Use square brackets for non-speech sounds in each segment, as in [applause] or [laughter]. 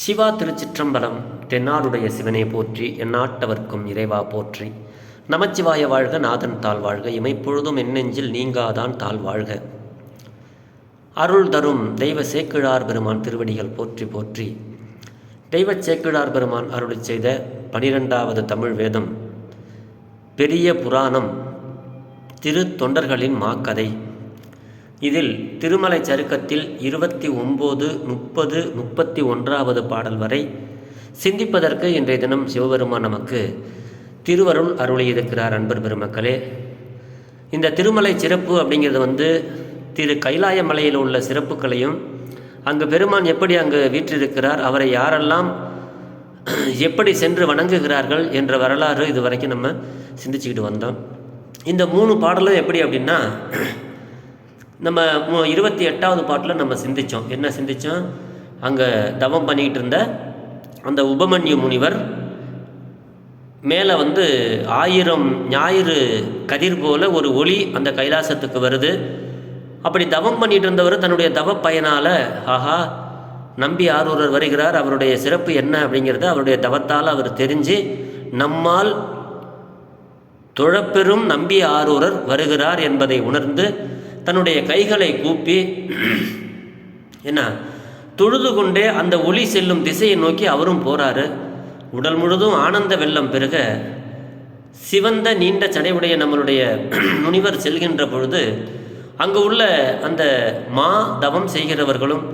சிவா திருச்சிற்றம்பலம் தென்னாடுடைய சிவனை போற்றி எந்நாட்டவர்க்கும் இறைவா போற்றி. நமச்சிவாய வாழ்க நாதன் தாழ் வாழ்க இமைப்பொழுதும் என்னெஞ்சில் நீங்காதான் தாழ் வாழ்க. அருள் தரும் தெய்வ சேக்கிழார் பெருமான் திருவடிகள் போற்றி போற்றி. தெய்வ சேக்கிழார் பெருமான் அருளிச் செய்த பனிரெண்டாவது தமிழ் வேதம். பெரிய புராணம் திரு தொண்டர்களின் மாக்கதை. இதில் திருமலை சருக்கத்தில் இருபத்தி ஒம்பது முப்பது முப்பத்தி ஒன்றாவது பாடல் வரை சிந்திப்பதற்கு இன்றைய தினம் சிவபெருமான் நமக்கு திருவருள் அருளியிருக்கிறார் அன்பர் பெருமக்களே. இந்த திருமலை சிறப்பு அப்படிங்கிறது வந்து திரு கைலாய மலையில் உள்ள சிறப்புகளையும் அங்கு பெருமான் எப்படி அங்கு வீற்றிருக்கிறார் அவரை யாரெல்லாம் எப்படி சென்று வணங்குகிறார்கள் என்ற வரலாறு இது வரைக்கும் நம்ம சிந்திச்சுக்கிட்டு வந்தோம். இந்த மூணு பாடலும் எப்படி அப்படின்னா நம்ம மு- இருபத்தி எட்டாவது பாட்டில் நம்ம சிந்திச்சோம். என்ன சிந்தித்தோம் அங்கே தவம் பண்ணிக்கிட்டு இருந்த அந்த உபமன்யு முனிவர் மேலே வந்து ஆயிரம் ஞாயிறு கதிர் போல ஒரு ஒளி அந்த கைலாசத்துக்கு வருது. அப்படி தவம் பண்ணிட்டு இருந்தவர் தன்னுடைய தவ பயனால் ஆஹா நம்பி ஆரூரர் வருகிறார் அவருடைய சிறப்பு என்ன? அப்படிங்கிறத அவருடைய தவத்தால் அவர் தெரிஞ்சு நம்மால் தொழப்பெரும் நம்பி ஆரூரர் வருகிறார் என்பதை உணர்ந்து தன்னுடைய கைகளை கூப்பி என்ன தொழுது கொண்டே அந்த ஒளி செல்லும் திசையை நோக்கி அவரும் போறாரு. உடல் முழுதும் ஆனந்த வெள்ளம் பெருக சிவந்த நீண்ட சடையுடைய நம்மளுடைய [clears throat] முனிவர் செல்கின்ற பொழுது அங்கு உள்ள அந்த மா தவம் செய்கிறவர்களும்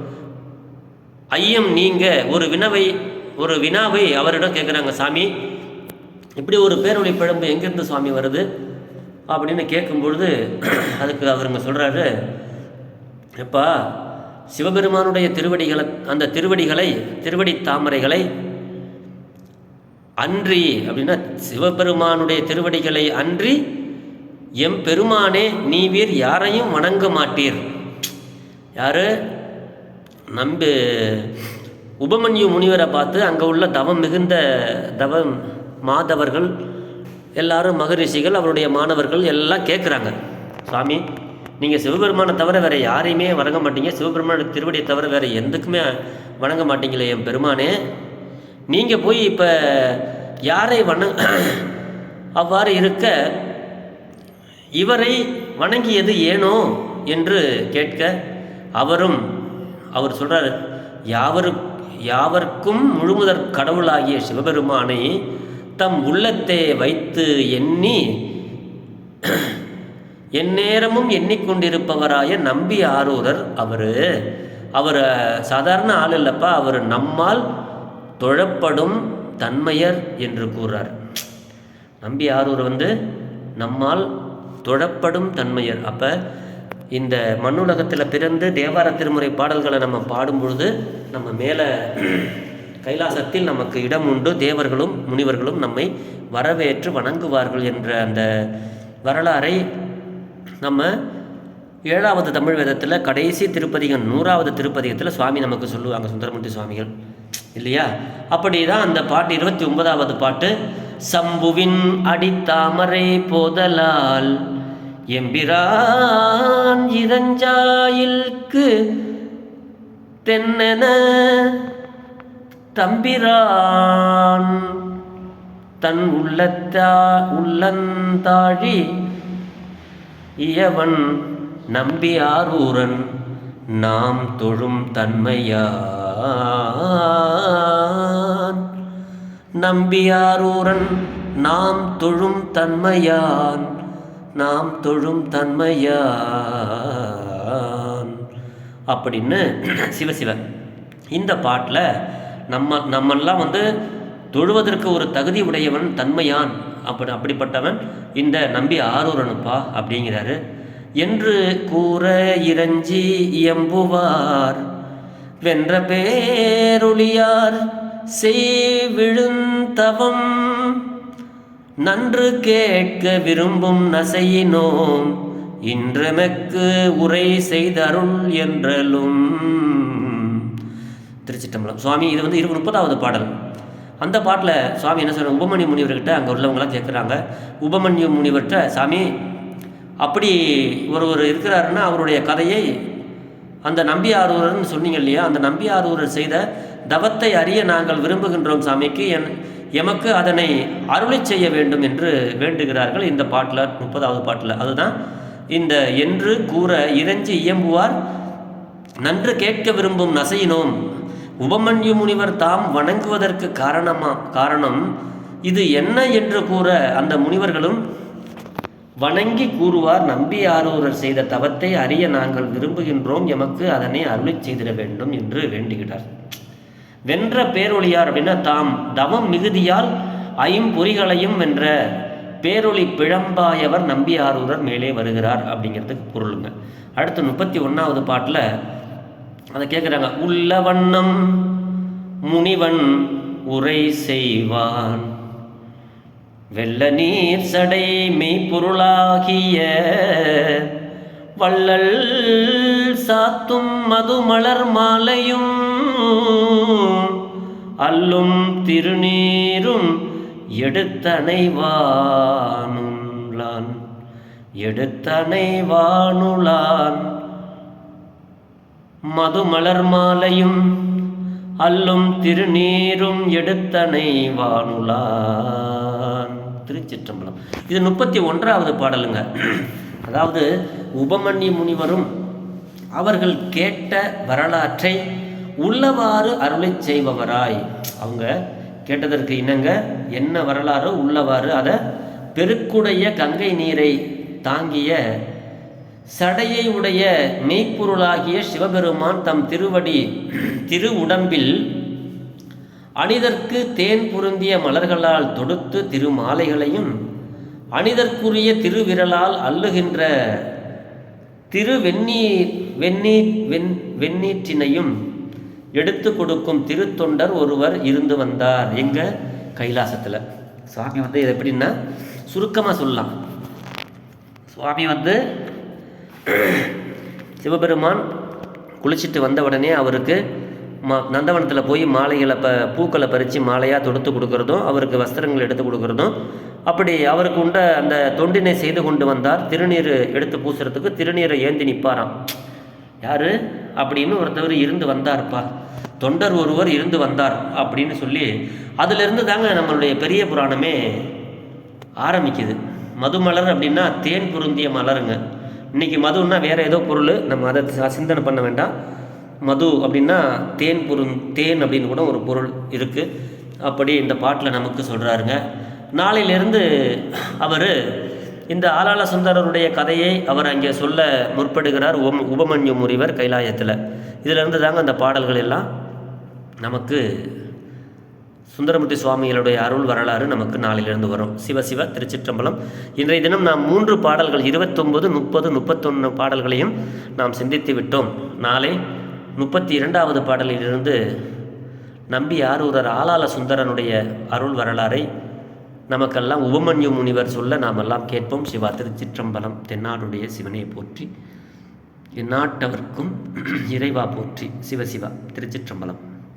ஐயம் நீங்க ஒரு வினவை ஒரு வினாவை அவரிடம் கேட்குறாங்க சாமி இப்படி ஒரு பேரொழி பிழம்பு எங்கேருந்து சுவாமி வருது? அப்படின்னு கேட்கும்பொழுது அதுக்கு அவருங்க சொல்கிறாரு எப்பா சிவபெருமானுடைய திருவடிகளை அந்த திருவடிகளை திருவடி தாமரைகளை அன்றி அப்படின்னா சிவபெருமானுடைய திருவடிகளை அன்றி எம் பெருமானே நீவீர் யாரையும் வணங்க மாட்டீர். யாரு? நம்பு உபமன்யு முனிவரை பார்த்து அங்கே உள்ள தவம் மிகுந்த தவம் மாதவர்கள் எல்லாரும் மகரிஷிகள் அவருடைய மாணவர்கள் எல்லாம் கேட்குறாங்க சுவாமி நீங்கள் சிவபெருமானை தவிர வேறு யாரையுமே வணங்க மாட்டீங்க. சிவபெருமான திருவடியை தவிர வேறு எதுக்குமே வணங்க மாட்டீங்களே என் பெருமானே. நீங்கள் போய் இப்போ யாரை வண அவ்வாறு இருக்க இவரை வணங்கியது ஏனோ என்று கேட்க அவரும் அவர் சொல்கிறார் யாவரு யாவர்க்கும் முழுமுதற் கடவுளாகிய சிவபெருமானை தம் உள்ளத்தே வைத்து எண்ணி எந்நேரமும் எண்ணிக்கொண்டிருப்பவராய நம்பி ஆரூரர் அவர். அவர் சாதாரண ஆள் இல்லைப்பா அவர் நம்மால் தொழப்படும் தன்மையர் என்று கூறார். நம்பி ஆரூர் வந்து நம்மால் தொழப்படும் தன்மையர். அப்போ இந்த மண்ணுலகத்தில் பிறந்து தேவார திருமுறை பாடல்களை நம்ம பாடும் பொழுது நம்ம மேலே கைலாசத்தில் நமக்கு இடம் உண்டு. தேவர்களும் முனிவர்களும் நம்மை வரவேற்று வணங்குவார்கள் என்ற அந்த வரலாறை நம்ம ஏழாவது தமிழ் வேதத்தில் கடைசி திருப்பதிகம் நூறாவது திருப்பதிகத்தில் சுவாமி நமக்கு சொல்லுவாங்க சுந்தரமூர்த்தி சுவாமிகள். இல்லையா? அப்படி தான் அந்த பாட்டு இருபத்தி ஒன்பதாவது பாட்டு சம்புவின் அடித்தாமரை போதலால் எம்பிரான் இரஞ்சாயில்க்கு தென்னென தம்பிரான். தன் உள்ளத்தா உள்ளந்தாழி இயவன் நம்பி ஆரூரன் நாம் தொழும் தன்மையான். நம்பியாரூரன் நாம் தொழும் தன்மையான். நாம் தொழும் தன்மையான். அப்படின்னு சிவசிவன் இந்த பாட்டில் நம்ம நம்மெல்லாம் வந்து தொழுவதற்கு ஒரு தகுதி உடையவன் தன்மையான். அப்படி அப்படிப்பட்டவன் இந்த நம்பி ஆரூரனுப்பா அப்படிங்கிறாரு. என்று கூற இறஞ்சி இயம்புவார். வென்ற பேருளியார் செய் விழுந்தவம் நன்று கேட்க விரும்பும் நசையினோம். இன்றமெக்கு உரை செய்தருள் என்றலும். திருச்சிட்டம்பலம். சுவாமி இது வந்து இரு முப்பதாவது பாடல். அந்த பாட்டில் சுவாமி என்ன சொல்ற உபமன்யு முனிவர்கிட்ட அங்கே உள்ளவங்களாம் கேட்குறாங்க உபமன்யு முனிவர்கிட்ட சாமி அப்படி ஒருவர் இருக்கிறாருன்னா அவருடைய கதையை அந்த நம்பி ஆரூரர்னு சொன்னீங்க இல்லையா? அந்த நம்பி ஆரூரர் செய்த தவத்தை அறிய நாங்கள் விரும்புகின்றோம் சாமிக்கு. என் எமக்கு அதனை அருளை செய்ய வேண்டும் என்று வேண்டுகிறார்கள். இந்த பாட்டில் முப்பதாவது பாட்டில். அதுதான் இந்த என்று கூற இறைஞ்சி இயம்புவார் நன்று கேட்க விரும்பும் நசையினோம். உபமன்யு முனிவர் தாம் வணங்குவதற்கு காரணமா காரணம் இது என்ன என்று கூற அந்த முனிவர்களும் வணங்கி கூறுவார் நம்பி ஆரூரர் செய்த தவத்தை அறிய நாங்கள் விரும்புகின்றோம் எமக்கு அதனை அருளை செய்திட வேண்டும் என்று வேண்டுகிறார். வென்ற பேரொழியார் அப்படின்னா தாம் தவம் மிகுதியால் ஐம்பொறிகளையும் வென்ற பேரொளி பிழம்பாயவர் நம்பி ஆரூரர் மேலே வருகிறார் அப்படிங்கிறதுக்கு பொருளுங்க. அடுத்து முப்பத்தி ஒன்றாவது பாட்டில் அதை கேட்குறாங்க உள்ள வண்ணம் முனிவன் உரை செய்வான். வெள்ள நீர் சடை மெய்ப்பொருளாகிய வள்ளல் சாத்தும் மதுமலர் மாலையும் அல்லும் திருநீரும் எடுத்தனைவானுளான் எடுத்தனைவானுளான் மதுமலர் மாலையும் அல்லும் திருநீரும் எடுத்தனை வானுலான். திருச்சிற்றம்பலம். இது முப்பத்தி ஒன்றாவது பாடலுங்க. அதாவது உபமன்ய முனிவரும் அவர்கள் கேட்ட வரலாற்றை உள்ளவாறு அருளைச் செய்பவராய். அவங்க கேட்டதற்கு இணங்க என்ன வரலாறோ? உள்ளவாறு அதை பெருக்குடைய கங்கை நீரை தாங்கிய சடையை உடைய மெய்ப்பொருளாகிய சிவபெருமான் தம் திருவடி திரு உடம்பில் அணிதற்கு தேன் பொருந்திய மலர்களால் தொடுத்து திருமாலைகளையும் அணிதற்குரிய திருவிரலால் அல்லுகின்ற திரு வெந்நீர் வெந்நீர் வெண் வெந்நீற்றினையும் எடுத்து கொடுக்கும் திருத்தொண்டர் ஒருவர் இருந்து வந்தார். எங்கள் கைலாசத்தில். சுவாமி வந்து இது எப்படின்னா சுருக்கமாக சொல்லலாம். சுவாமி வந்து சிவபெருமான் குளிச்சுட்டு வந்த உடனே அவருக்கு மா நந்தவனத்தில் போய் மாலைகளை ப பூக்களை பறித்து மாலையாக தொடுத்து கொடுக்குறதும் அவருக்கு வஸ்திரங்கள் எடுத்து கொடுக்கறதும் அப்படி அவருக்கு உண்ட அந்த தொண்டினை செய்து கொண்டு வந்தார். திருநீர் எடுத்து பூசுறதுக்கு திருநீரை ஏந்தி நிற்பாராம் யார்? அப்படின்னு ஒருத்தவர் இருந்து வந்தார்ப்பா. தொண்டர் ஒருவர் இருந்து வந்தார் அப்படின்னு சொல்லி அதிலிருந்து தாங்க நம்மளுடைய பெரிய புராணமே ஆரம்பிக்குது. மதுமலர் அப்படின்னா தேன் பொருந்திய மலருங்க. இன்றைக்கி மதுன்னா வேறு ஏதோ பொருள் நம்ம அதை சிந்தனை பண்ண வேண்டாம். மது அப்படின்னா தேன் பொருந் தேன் அப்படின்னு கூட ஒரு பொருள் இருக்குது அப்படி இந்த பாட்டில் நமக்கு சொல்கிறாருங்க நாளையிலேருந்து அவர் இந்த ஆலாள சுந்தரருடைய கதையை அவர் அங்கே சொல்ல முற்படுகிறார் உபம் உபமன்யு முனிவர் கைலாயத்தில். இதிலிருந்து தாங்க அந்த பாடல்கள் எல்லாம் நமக்கு சுந்தரமூர்த்தி சுவாமிகளுடைய அருள் வரலாறு நமக்கு நாளிலிருந்து வரும். சிவ சிவ திருச்சிற்றம்பலம். இன்றைய தினம் நாம் மூன்று பாடல்கள் இருபத்தொன்பது முப்பது முப்பத்தொன்று பாடல்களையும் நாம் சிந்தித்து விட்டோம். நாளை முப்பத்தி இரண்டாவது பாடலிலிருந்து நம்பி ஆரூரர் ஆலால சுந்தரனுடைய அருள் வரலாறை நமக்கெல்லாம் உபமன்யு முனிவர் சொல்ல நாமெல்லாம் கேட்போம். சிவா திருச்சிற்றம்பலம் தென்னாடுடைய சிவனை போற்றி. இந்நாட்டவர்க்கும் இறைவா போற்றி. சிவசிவா திருச்சிற்றம்பலம்.